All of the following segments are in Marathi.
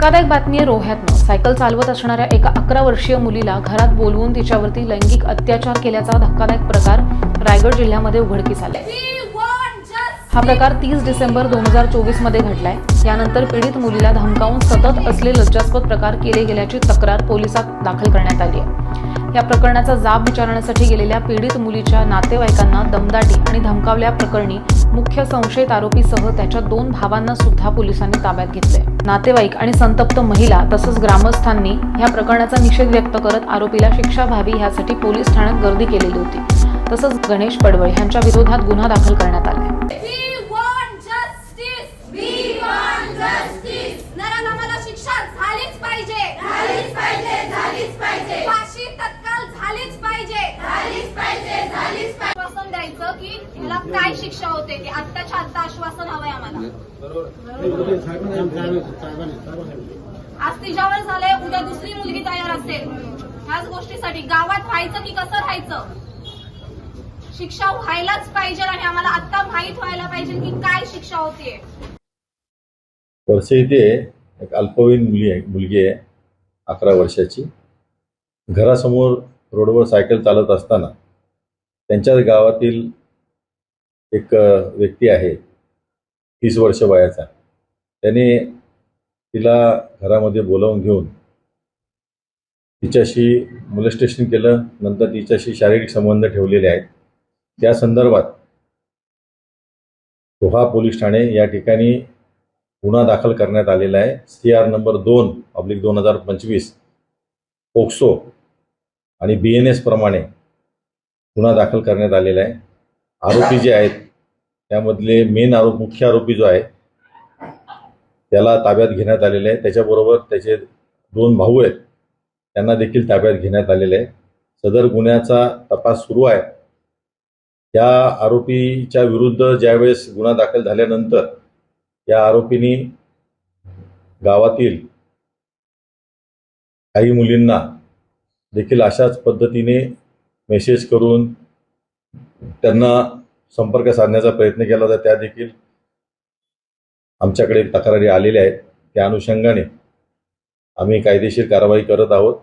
धक्कादायक बातमी आहे रोह्यातनं. सायकल चालवत असणाऱ्या एका अकरा वर्षीय मुलीला घरात बोलवून तिच्यावरती लैंगिक अत्याचार केल्याचा धक्कादायक प्रकार रायगड जिल्ह्यामध्ये उघडकीस आलाय. हा प्रकार तीस डिसेंबर दोन हजार चोवीसमध्ये घडलाय. यानंतर पीडित मुलीला धमकावून सतत असले लज्जास्पद प्रकार केले गेल्याची तक्रार पोलिसात दाखल करण्यात आली आहे. या प्रकरणाचा जाब विचारण्यासाठी गेलेल्या पीडित मुलीच्या नातेवाईकांना दमदाटी आणि धमकावल्या प्रकरणी मुख्य संशयित आरोपीसह त्याच्या दोन भावांना सुद्धा पोलिसांनी ताब्यात घेतले नातेवाईक आणि संतप्त महिला तसंच ग्रामस्थांनी या प्रकरणाचा निषेध व्यक्त करत आरोपीला शिक्षा व्हावी यासाठी पोलीस ठाण्यात गर्दी केलेली होती. तसंच गणेश पडवळ यांच्या विरोधात गुन्हा दाखल करण्यात आला होतं की ह्याला काय शिक्षा होते? ते आत्ताच्या आत्ता आश्वासन हवंय आम्हाला. आज तिच्यावर झालंय उद्या दुसरी मुलगी तयार असेल ह्याच गोष्टीसाठी गावात राहायचं की कसं राहायचं? शिक्षा व्हायलाच पाहिजे आणि आम्हाला आता माहीत व्हायला पाहिजे की काय शिक्षा होतीये. वर्षे इथे एक अल्पवयीन मुली आहे मुलगी आहे अकरा वर्षाची. घरासमोर रोडवर सायकल चालत असताना त्यांच्याच गावातील एक व्यक्ती आहे. तीस वर्ष वयाचा. त्याने तिला घरामध्ये बोलावून घेऊन तिच्याशी मुलस्टेशन केलं. नंतर तिच्याशी शारीरिक संबंध ठेवलेले आहेत. त्या संदर्भात दोहा पोलीस ठाणे या ठिकाणी गुन्हा दाखल करण्यात आलेला आहे. सी आर नंबर दोन ऑब्लिक दोन हजार पंचवीस पोक्सो आणि बी एन एस प्रमाणे गुन्हा दाखल करण्यात आलेला आहे. आरोपी जे आहेत त्यामधले मेन आरोप मुख्य आरोपी जो आहे त्याला ताब्यात घेण्यात आलेले आहे. त्याच्याबरोबर त्याचे दोन भाऊ आहेत त्यांना देखील ताब्यात घेण्यात आलेले आहे. सदर गुन्ह्याचा तपास सुरू आहे. त्या आरोपीच्या विरुद्ध ज्यावेळेस गुन्हा दाखल झाल्यानंतर या आरोपींनी गावातील काही मुलींना देखील अशाच पद्धतीने मेसेज करून त्यांना संपर्क साधण्याचा प्रयत्न केला तर त्या देखील आमच्याकडे तक्रारी आलेल्या आहेत. त्या अनुषंगाने आम्ही कायदेशीर कारवाई करत आहोत.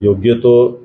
योग्य तो